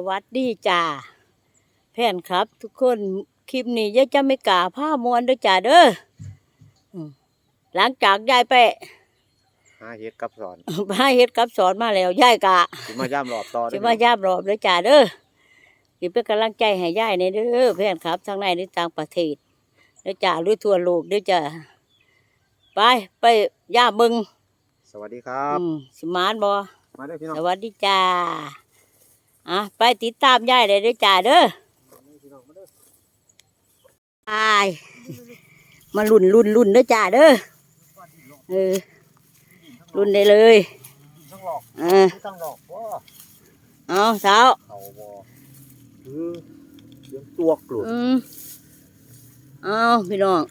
สวัสดีจ้าแฟนครับ ทุกคนคลิปนี้ยายจะไม่กล้าผ้ามวนเด้วยจ้าเด้ออืมหลังจากยายไปหาเฮ็ดกับสอนพาเฮ็ดกับสอนมาแล้วยายกะสิมาย่ำรอบต่อสิเด้อมาย่ามรอบเด้อจ้าเด้อสิเป็นกำลังใจให้ยายในเด้อแฟนครับทั้งในและต่างประเทศเด้อจ้าหรือทั่วโลกเด้อจ้าไปไปย่ามมึง สวัสดีครับอืมสิมานบ่มาเด้อพี่น้องสวัสดีจ้า อะไปติดตามยายเลยเด้อจ้าเด้อพี่น้องมาเด้อไปมาลุ่นลุ่นลุ่นเด้อจ้าเด้อเออลุ่นได้เลยทั้งหลอกเออทั้งหลอกบ่เอาสาวเขาบ่คือเลี้ยงตัวกลุดอืมเอาพี่น้อง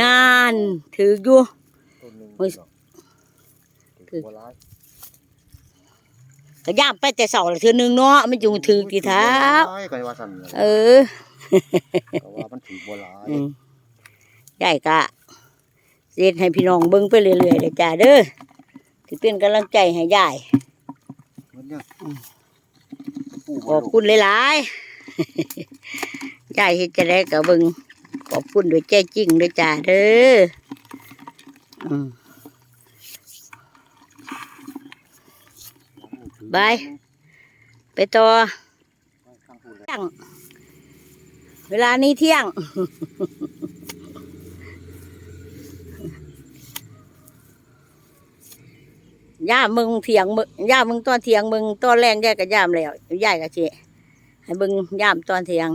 นานถืออยู่ต้นหนึงโอ้ย พี่น้อง คือ บ่ร้าย ก็ย่ามไปแต่เสาละเทือนึงเนาะมันจุงถือกี่เท้าบ่ร้ยก็ว่าสั่นเลยเออก็ว่ามันถือบ่ร้ายอืมยายกะเสียให้พี่น้องเบิ่งไปเรื่อยๆเลยจ้าเด้อที่เป็นกำลังใจให้ยายมันเนี่ยอืมปลูกขอบคุณหลายๆยายเฮ็ดจะได้กับเบิ่งขอบคุณด้วยใจจริงด้วยจ้าเด้ออืม บาย ไปต่องเที่ยง เวลานี้เที่ยง ย่ามึงเถียงมึงย่ามึงตอนเถียงมึงตอนแรงยายก็ย่ามแล้วยายก็เชให้มึงย่ามตอนเถียง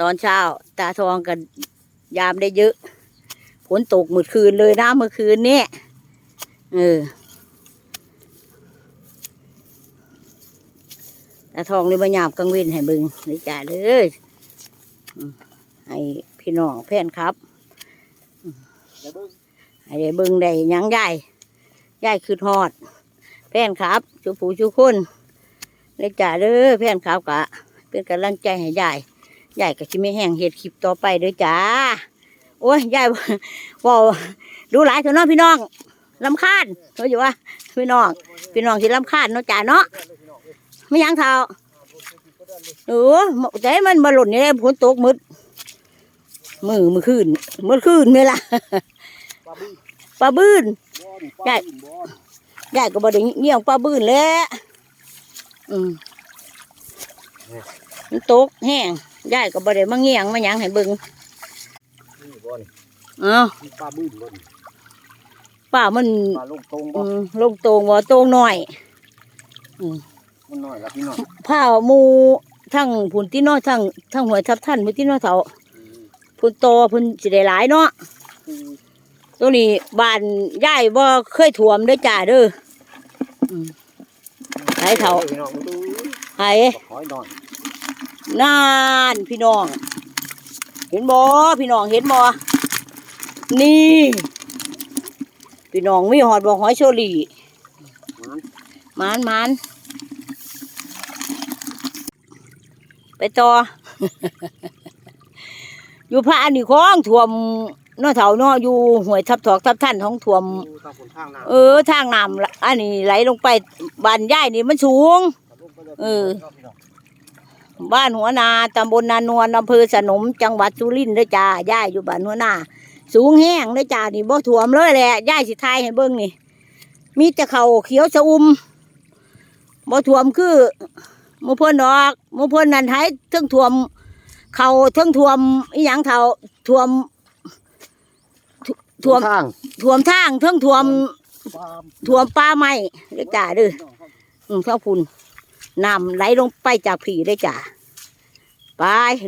ตอนเช้า ตาทองก็ยามได้เยอะฝนตกเมื่อคืนเลยนะเมื่อคืนนี้เออ ตาทองเลยมายามกังเวินให้บึงนี่จ้าเลยอืมให้พี่น้องแฟนครับเดบึงให้ได้เบิ่งได้หยังยายยายคือฮอดแฟนครับชูผู้ชูคนเลยจ้าเด้อแฟนครับกะ เป็นกำลังใจให้ยายยายก็สิไม่แห้งเฮ็ดคลิปต่อไปเด้อจ้าโอ้ยยายเว่าดูหลายเถอะเนาพี่น้องลำคาญเขาอยู่ว่าพี่น้อง พี่น้องที่ลำคาญเนาะจ้าเนาะ ไม่หยังเท่าเออใจมันมาหล่นนี่ฝนตกมืดมือมือคืนมือคืนนี่ล่ะปลาบึ้งปลาบื้นบ่ได้บึ้งบ่ยายก็บ่ได้เงี้ยงปลาบื้นแหล้วอืมมันตกแห้งยายก็บ่ได้มาเงี้ยงมาหยังให้เบิ่งนี่บ่นี่เอ้ามีปลาบึ้งบ่นี่ป้ามันปลาลงตรงอืบ่มลงโตงบ่โตงน้อยมั นน้อยละพี่น้องผ้าหมูทั้งผุนที่น้อยทั้งทั้งหัวยทับท่านมือที่น้อยเถาอืมผุนโตผุนสิได้หลายเนาะอืมตัวนี้บ้านยายบ่เคยท่วมเด้อจ้าเด้ออืมไปเถาพี่น้องมาดูไห้บักหอยนอนนานพี่น้อง เห็นบ่พี่น้องเห็นบ่นี่ พี่น้องมีหอดบ่หอยโชลีมันหมานหมาน ไปต่อ อยู่พระอันนี้ของท่วมเนาะเถาเนาะอยู่ห้วยทับถอกทับท่านของท่วม ดูทางคนทางน้ำเออทางน้ำละอันนี้ไหลลงไปบ้านย่ายนี่มันสูงเออบ้านหัวนาตำบลนานวลอำเภอสนมจังหวัดสุรินทร์เด้อจ้าย่ายอยู่บ้านหัวนา สูงแห้งเด้อจ้านี่บ่ถ่วมเลยแหละย่ายสิทายให้เบิ่งนี่ มีแต่เขาเขียวชะอุ่มบ่ถ่วมคือห มู่เพิ่นดอกหมู่เพิ่นนั่นให้เทั้งถ่วม เขาเทั้งถ่วมอีหยังเขาถ่วมถ่วมทางถ่วมทางเทั้งถ่วมปลาถ่วมป่าไม้เด้อจ้าเด้ออืมเท่าพุ่นน้ำไหลลงไปจากผีได้จ้ะไป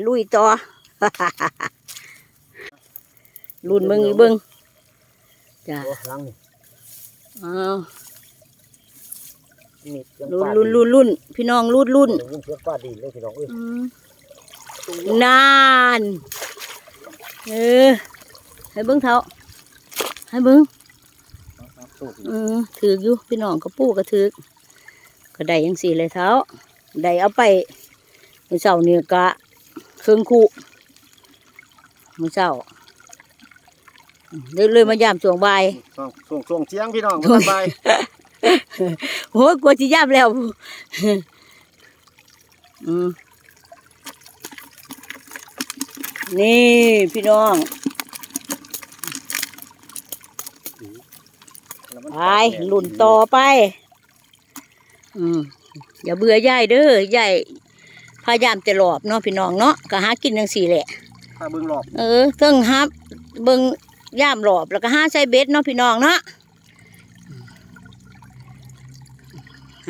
ลุยต่อ ลุนมึงอีเบิงจ้ะตัวหลังนี่ อ้าว นี่เสียงลุปนลาลุนลุนลุนพี่น้องลุนลุนได้ยินเสียงปลาดีเลยพี่น้องเอ้ยอืมนานเออให้เบิ้งเท้าให้เบิ้งสู้อืมถือกอยู่พี่น้องก็ปูก็ถือกก็ได้ยังสี่เลยเท้าได้เอาไปมื้อเช้าเนี่ยกะเครื่องคู่มื้อเช้าอืมเลยเลยมายามช่วงบ่ายช่วงช่วงช่วงเที่ยงพี่น้องบ่ทันไป โอ้ยกลัวสิย่ำแล้วอืมนี่พี่น้องแล้วมันไปหลุ่นต่อไป อืมอย่าเบื่อยายเด้อยายพยายามจะหลอบเนาะพี่น้องเนาะก็หากินจังสี่แหละถ้าเบิ่งรอบ เออเทิงฮับ เบิ่งย่ามหลอบแล้วก็หาใส่เบ็ดเนาะพี่น้องเนาะ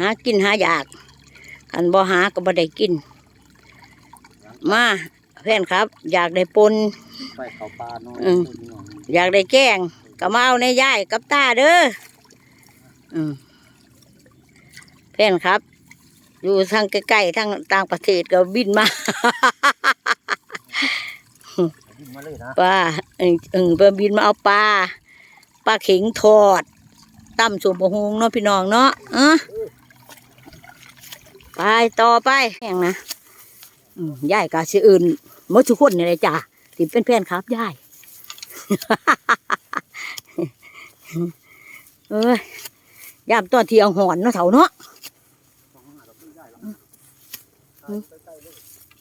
ากินหาอยากอันบ่หาก็บ่ได้กิน มาแฟนครับ อยากได้ปนไปเขาปลาน้อยอืมอยากได้แกงก็มาเอาในย่ายกับตาเด้ออืมแฟนครับ อยู่ทางใกล้ๆทางต่างประเทศก็บินมาบินมาเลยนะปลาเออเออเพิ่นบินมาเอาปลาปลาเข็งทอดตั้มสมบะฮงเนาะพี่น้องเนาะเออ ไปต่อไปแข่งนะอืมยายกาสิอื่นมดทุกคนนี่เลยจ้ะที่เป็นแฟนครับย่ายเอ้ยยามตอนที่เอาหอนเนาะเถาเนาะ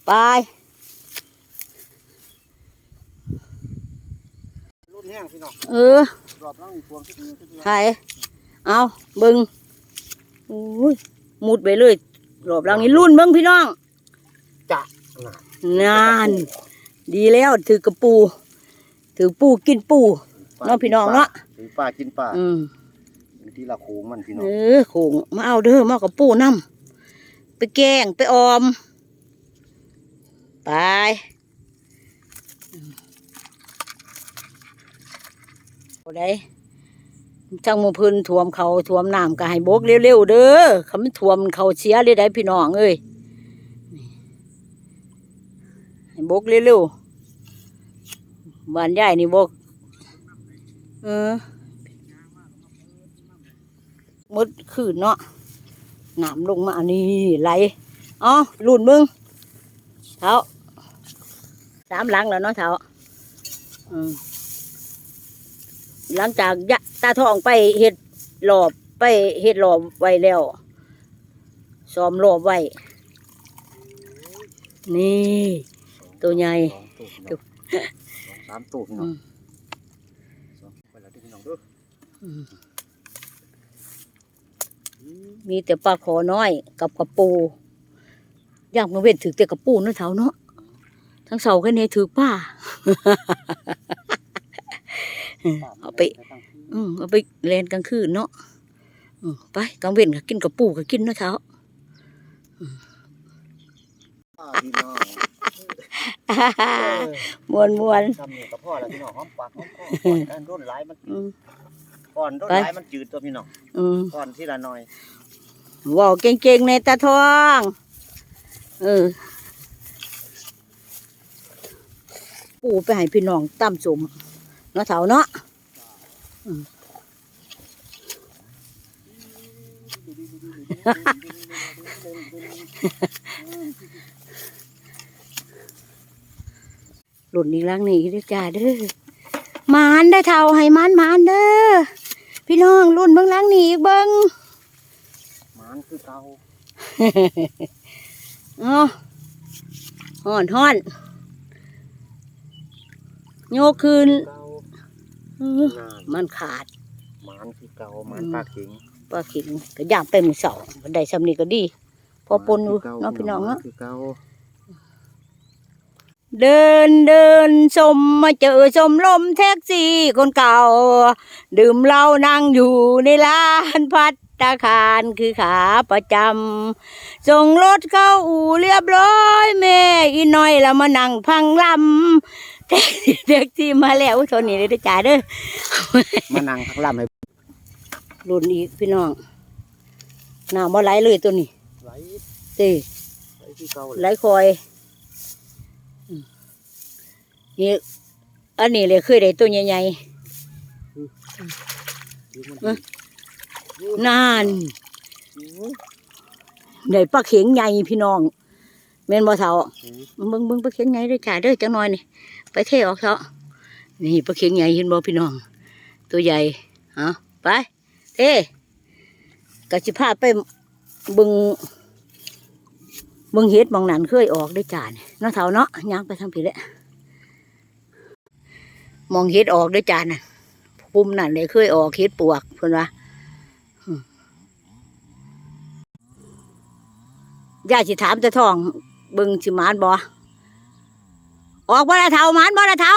ไปรุ่นแห้งพี่น้องเออถ่างพวงขึ้นขึ้นไข่เอาบิงอุ้ยมุดไปเลย รอบหลังนี้รุ่นเบิงพี่น้องจะนาน ดีแล้วถือกระปู ถือปูกินปูเนาะพี่น้องเนาะถือปลากินปลาอืมที่ละโขงมันพี่น้อเองอโขงมาเอาเด้อมาเอากับปูน้ำไปแกงไปออม ไปโอ้ได้ จังหมูพื้นท่วมเขาท่วมน้ำก็ให้โบกเร็วๆเด้อเขาไม่ท่วมเขาเสียเลยได้พี่น้องเอ้ยให้โบกเร็วๆบ้านใหญ่นี่โบกเออมดคืนเนาะน้ำลงมานี่ไหลอ๋อลุ่นมึงเท้าสามหลังแล้วเนาะเท้าอืม หลังจากยะตาทองไปเห็ดหลอบไปเห็ดหลอบไว้แล้วซ้อมหลอบไว้ นี่ ตัวใหญ่ สองตัวพี่น้องสองสามตัวพี่น้องสองไปแล้วเด้อพี่น้องเด้ออืมมีแต่ปลาขอน้อยกับกระปูย่างมาเว้นถือแต่กระปูเนาะเท้าเนาะทั้งเสาแค่นี้ถือป้า เอาไปอืมเอาไปเล่นกลางคืนเนาะอืมไปกลางเว้นก็กินกระปูก็กินเนาะเท้าป้าพี่น้องมวนมวนทำเนี่ยกับพ่อแล้วพี่น้องหอมปากหอมคอก่อนการร่นหลายมันอืมก่อนร่นไปหลายมันจืดตัวพี่น้องอืมก่อนที่ละหน่อยเว่าวเก่งๆในตาทองเออปูไปให้พี่น้องตั้มสม เนาะเท้าเนาะหลุดอีกลังนี่เด้อจ้าเด้อหมานได้อเท่าให้หมานหมานเด้อพี่น้องรุ่นเบิ่งหลังนี่อีกเบิ่งหมานคือเก่าอ๋อฮ้อนฮ้อนโยกคืนเก่าอื้องาน มันขาดหมานคือเก่าหมานปลาเข็งปลาขิงก็ย่างไปมือเสาบันไดสำนีก็ดี พอปนอยู่เน้องพี่น้องเนาะคือเก่าเดินเดินชมมาเจอชมลมแท็กซี่คนเก่า ดื่มเหล้านั่งอยู่ในร้านพัตตาคารคือขาประจำส่งรถเข้าอู่เรียบร้อยแม่อีน้อยแล้วมานั่งพังลำ แท็กซี่แท็กซี่มาแล้วโทนนี้เลยเด้อจ้าเด้อมานั่งพักลำให้รุ่นอีกพี่น้องน้ำบ่ไหลเลยตัวนี้ไหลเต้ไหลคือเก่าไหลคอยอืมนี่อันนี้เลยเคยได้ตัวใหญ่ๆนานได้ปลาเข็งใหญ่พี่น้อง แม่นบ่เท่าเบิ่งเบิ่งปลาเข็งใหญ่เด้อจ้าเด้อจังหน่อยนี่ไปเทออกเถอะนี่ปลาเข็งใหญ่เห็นบ่พี่น้อง ตัวใหญ่เอาไปเทก็สิพาไปเบึงเบึงเฮ็ดหมองนั้นเคยออกได้อจ้าเนี่ยเนาะเท่าเนาะย่างไปทางผิดแหละมองเฮ็ดออกได้อจ้าน่ะปุ่มนั่นเลยเคยออกเฮ็ดปวกเพิ่นว่าอืมย่าสิถามแต่ท้อง เบิ่งสิมานบ่ออกบ่ละเทาหมานบ่ละเทา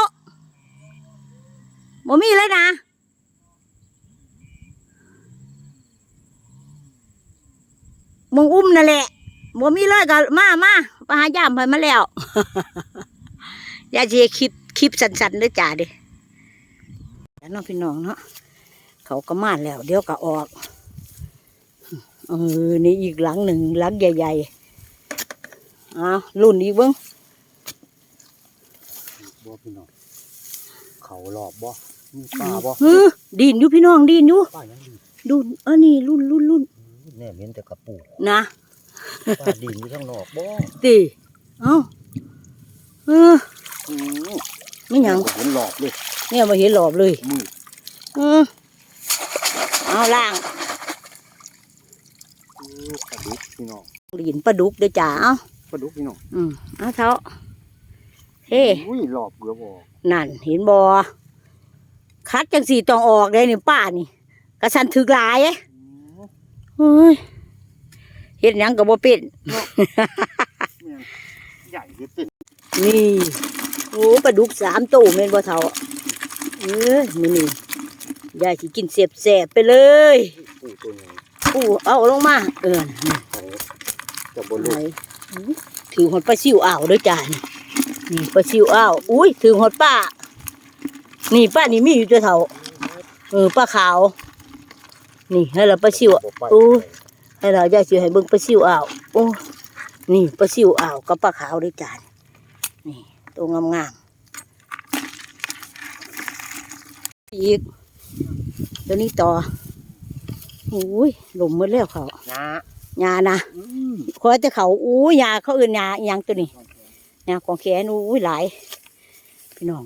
บ่มีเลยนะมึงอุ้มนั่นแหละบ่มีเลยก็มามาไปหายามไปมาแล้วอย่าสิคลิปคลิปสั้นๆเด้อจ้าเดิแล้วน้องพี่น้องเนาะเขาก็มาแล้ว เดี๋ยวก็ออกเออนี่อีกหลังหนึ่งหลังใหญ่ ๆ อ้าวรุ่นอีกเบิ้งบ่พี่น้องเขาหลอบบ่มีป้าบ่เออดินอยู่พี่น้องดินอยู่ป้ายังดีดูเออนี่รุ่นรุ่นรุ่นแน่เห็นแต่กระปูนะป้าดินอยู่ข้างนอกบ่ตีเอ้าเอออือไม่หยังเห็นหลอบเลยเนี่ยมาเห็นหลอบเลยมือเออเอาล่างอือกระดุกพี่น้องดินปลาดุกเด้อจ้าเอา กระดุกพี่น้องอืมเอาเท้าเฮ้อุ้ยหลอบเกือบออกนั่นเห็นบอคัดจังสีต้องออกเลยนี่ป้านี่กระสันถึกหลายเอ้ยอือเฮ้ยเฮ็ดหยังกับบ่เป็นแม่นใหญ่เฮ็ดเป็นนี่โอ้ปลาดุกสามตู้แม่นบ่เท่าเอ้ยมื้อนี้ยายสิกินเสียบๆไปเลยปูตัวใหญ่อู้เอาลงมา เออนี่เขาจะบนไหลูนกอื้อ ถือหดปลาซิวอ่าวเด้วยจ้านี่นี่ปลาซิวอ่าวอุ้ยถือหดป้า นี่ป้านี่มีอยู่ตัวเท่าเออปลาขาว นี่ให้เราปลาซิวบ่ไปอู้ให้เรายายสิให้เบิ่งปลาซิวอ่าวโอ้นี่ปลาซิวอ่าวกับปลาขาวด้วยจานนี่ตัวงามๆอีกตัวนี้ต่ออุ้ยหลมหมดแล้วเขานะ ยานะอือขอจะเขาอู้ยาเขาเอื่นยาอหยังตัวนี้ยาของแขนอู้ยหลาย พี่น้อง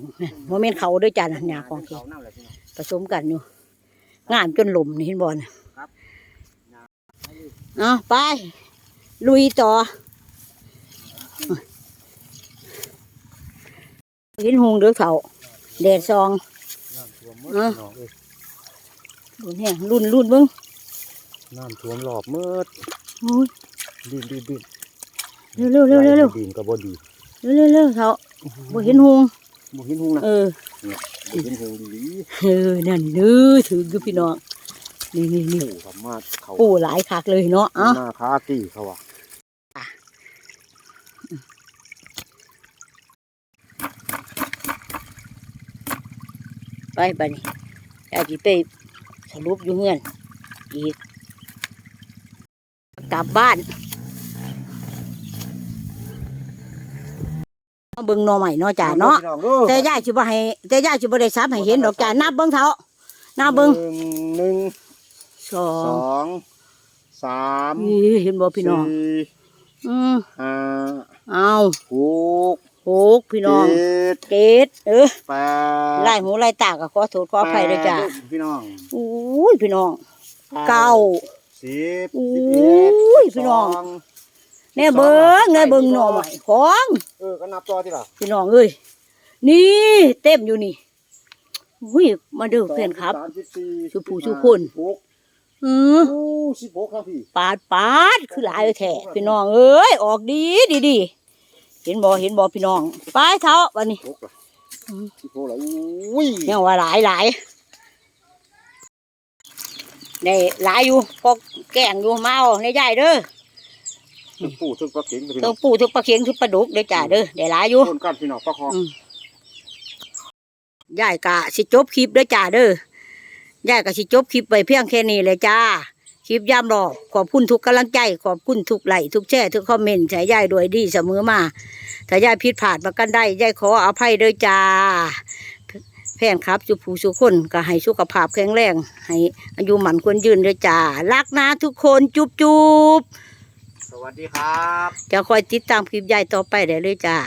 โมเมนต์เขาด้วยจานยาของแขเขานน้ำแหละพี่น้องผสมกันอยู่งามจนหลมนี่เห็นบอลครับเอาไป ลุยต่อเห็นหงเดือเขาแดดซองน้ำท่วมหมดเอ้อพี่น้องเอ้ยรุ่นแห้งรุ่นรุ่นเบิ้ง น้ำท่วมหลอบเมื่อโอ้ยดินดินดินเร็วเร็วเร็วเร็วเร็วดินก็บ่ดีเร็วเร็วเร็วเขาบ่เห็นหงบ่เห็นหงนะเออบ่เห็นหงดีเออนั่นเด้อถืออยู่พี่น้องนี่นี่นี่โอ้สามารถเขาปูหลายคักเลยเนาะเอ้าหน้าคาตี้เขาว่ะไปบัดนี้ยายสิไปสรุปอยู่เงื่อนอีก กลับบ้านเอาเบิ่งหน่อใหม่เนาะจ้าเนาะพี่องด้อแต่ยายสิบ่ให้แต่ยายสิบ่ได้ซับให้เห็นดอกจ้านับเบิ่งเถานับเบิ่งหนึ่งสอสองงสามนี่เห็นบ่พี่น้องสี่อืมห้าเอาหกหกพี่น้องเจ็ดเจ็ดเออแปไล่ดหูไล่ตาก็ขอโทษขออภัยด้วยจ้าแปดพี่น้องอุ้ยพี่น้องเก้า สิบอุ้สิบเอ็ดยพี่น้องสเนี่ยเบิ้งเนี่ยเบิ้งหน่อใหม่ของเออก็นับต่อที่ล่ะพี่น้องเอ้ยนี่เต็มอยู่นี่อุ้ยมาเด้อเพื่อนครับ สามสิบสี่ชูผู้ชูสิบห้าคนสิบหกอือโอ้สิบหกครับพี่ปาดปาดคือหลายแท้พี่น้องเอ้ยออกดีดีดีเห็นบ่เห็นบ่พี่น้องไปเท้าวันนี้หกล่ะอืมสิบหกล่ะอุ้ยยังว่าหลายหลาย ได้หลายอยู่พอแกงอยู่มาเอาในใหญ่เด้อถึงปู่ถึงปลาเข็งพี่ต้น้อองงปูทุกปลาเค็งทุกปลาดุกเด้อจ้าเด้อได้หลายอยู่คนกันพี่น้องปลาคออืมยายกะสิจบคลิปเด้อจ้าเด้อยายกะสิจบคลิปไปเพียงแค่นี้เลยจ้า คลิปย่ำรอบขอบคุณทุกกำลังใจ ขอบคุณทุกไลค์ทุกแชร์ทุกคอมเมนต์ใช้ยายด้วยดีเสมอมา ถ้ายายผิดพลาดมากันได้ยายขออภัยเด้อจ้า แฟนครับสุผู้สุคนก็ให้สุขภาพแข็งแรง ให้อายุหมันควรยืนเด้อจ้ารักนะทุกคนจุ๊บจุ๊บสวัสดีครับ จะคอยติดตามคลิปยายต่อไปได้เลยจ้า